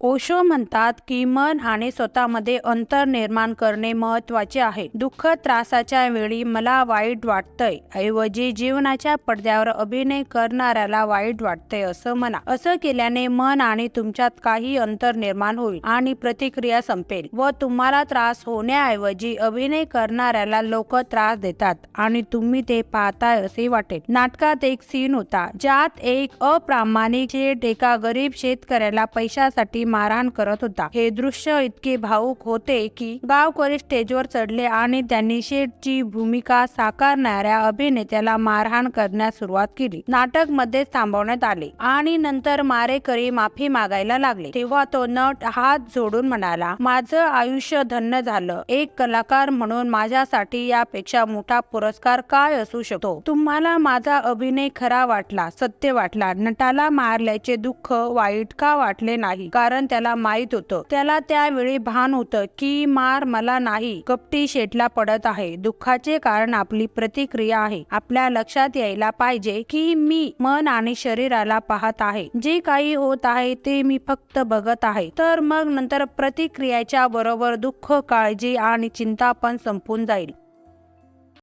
ओशो म्हणतात की मन आणि स्वतःमध्ये अंतर निर्माण करणे महत्त्वाचे आहे. दुःख त्रासाच्या वेळी मला वाईट वाटतंय. ऐवजी जीवनाच्या पडद्यावर अभिनय करणाऱ्याला वाईट वाटतंय असं म्हणा. असं केल्याने मन आणि तुमच्यात काही अंतर निर्माण होईल आणि प्रतिक्रिया संपेल व तुम्हाला त्रास होण्याऐवजी अभिनय करणाऱ्याला लोक त्रास देतात आणि तुम्ही ते पाहताय असे वाटेल. नाटकात एक सीन होता ज्यात एक अप्रामाणिक शेठ एका गरीब शेतकऱ्याला पैशासाठी मारहाण करत होता. हे दृश्य इतके भाऊक होते की गावकरी स्टेजवर चढले आणि त्यांनी शेठची भूमिका साकारणाऱ्या अभिनेत्याला मारहाण करण्यास सुरुवात केली. नाटकमध्ये थांबवण्यात आले आणि नंतर मारेकरी माफी मागायला लागले. तेव्हा तो नट हात जोडून म्हणाला माझं आयुष्य धन्य झालं. एक कलाकार म्हणून माझ्यासाठी यापेक्षा मोठा पुरस्कार काय असू शकतो? तुम्हाला माझा अभिनय खरा वाटला सत्य वाटला. नटाला मारल्याचे दुःख वाईट का वाटले नाही? कारण त्याला माहीत होतं. त्याला त्यावेळी भान होतं की मार मला नाही. कपटी शेटला पडत आहे. दुःखाचे कारण आपली प्रतिक्रिया आहे. आपल्या लक्षात यायला पाहिजे की मी मन आणि शरीराला पाहत आहे. जे काही होत आहे ते मी फक्त बघत आहे. तर मग नंतर प्रतिक्रियाच्या बरोबर दुःख काळजी आणि चिंता पण संपून जाईल.